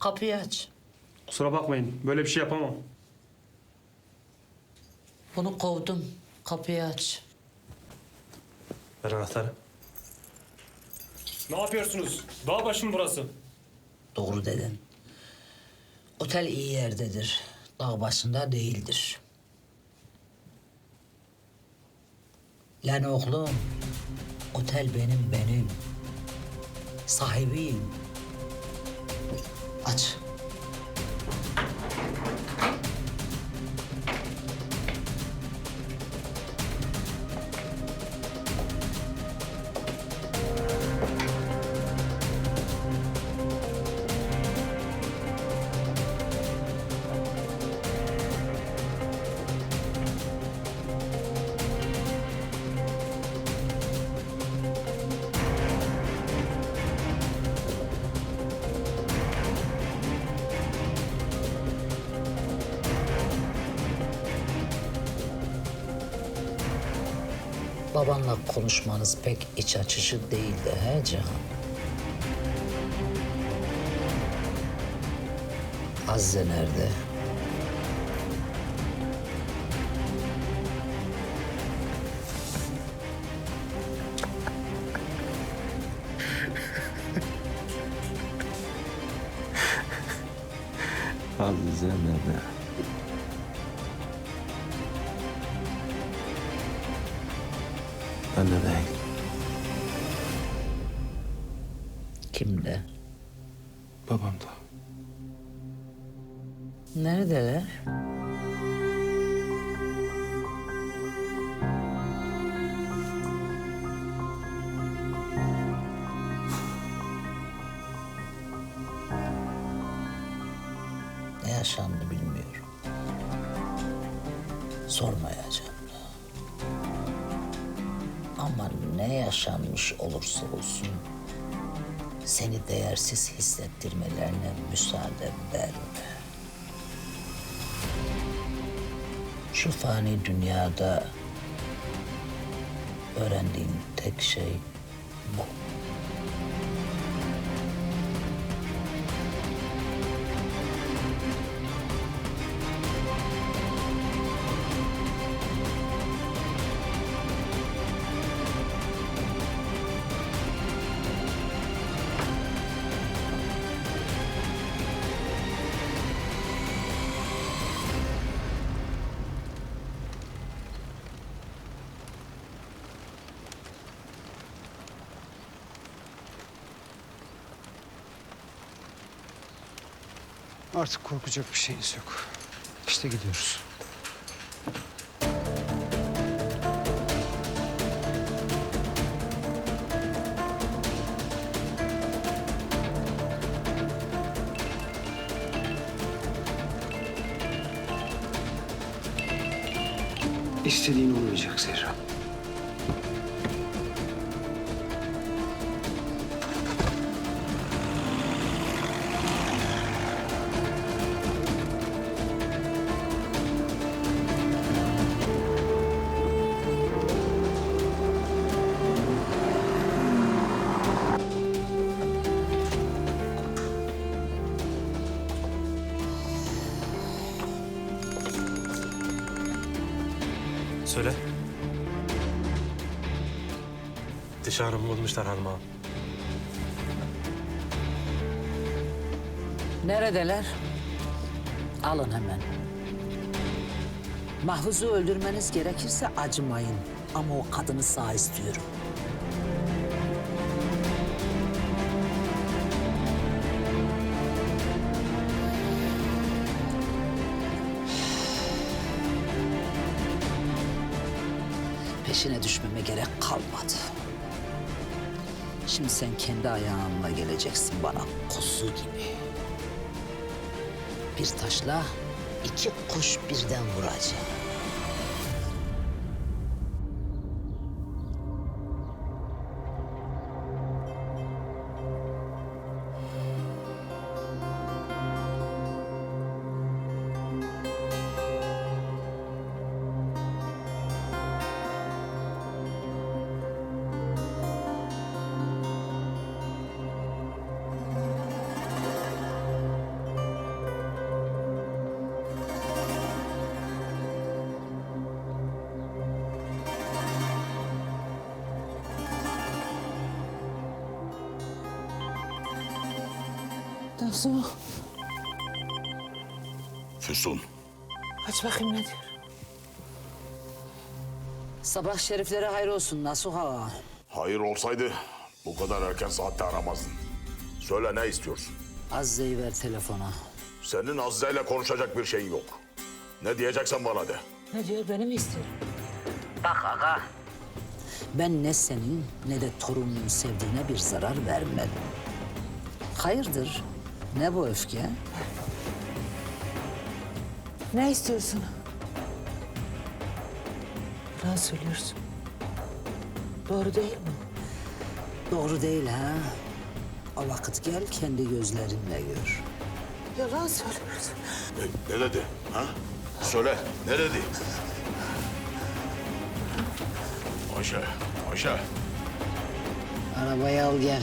Kapıyı aç. Kusura bakmayın. Böyle bir şey yapamam. Bunu kovdum. Kapıyı aç. Ver anahtarı. Ne yapıyorsunuz? Dağ başı mı burası? Doğru dedin. Otel iyi yerdedir. Dağ başında değildir. Lan oğlum, otel benim benim. Sahibiyim. 阿、啊、Babanla konuşmanız pek iç açıcı değildi he Cihan? Azze nerede? Azize nerede? Ben de değil. Kimde? Babam da. Neredeler? Ne yaşandı bilmiyorum. Sormayacağım. Ama ne yaşanmış olursa olsun seni değersiz hissettirmelerine müsaade verme. Şu fani dünyada öğrendiğim tek şey bu. Artık korkacak bir şeyiniz yok. İşte gidiyoruz. İstediğin olmayacak Zehra. Söyle. Dışarı bulmuşlar hanıma. Neredeler? Alın hemen. Mahfuz'u öldürmeniz gerekirse acımayın. Ama o kadını sağ istiyorum. Peşine düşmeme gerek kalmadı. Şimdi sen kendi ayağınla geleceksin bana kuzu gibi. Bir taşla iki kuş birden vuracağım. Nasıl? Füsun. Aç bakayım ne diyor. Sabah şeriflere hayır olsun Nasuh Ağa. Hayır olsaydı bu kadar erken saatte aramazdın. Söyle ne istiyorsun? Azze'yi ver telefona. Senin Azize ile konuşacak bir şeyin yok. Ne diyeceksen bana de. Ne diyor beni mi istiyor? Bak ağa. Ben ne senin ne de torununun sevdiğine bir zarar vermedim. Hayırdır? Ne bu öfke? Ne istiyorsun? Ne söylüyorsun? Doğru değil mi? Doğru değil ha. O vakit gel kendi gözlerinle gör. Yalan söylüyorsun. Ne, ne dedi? Ha? Söyle ne dedi? Ayşe, Ayşe. Arabayı al gel.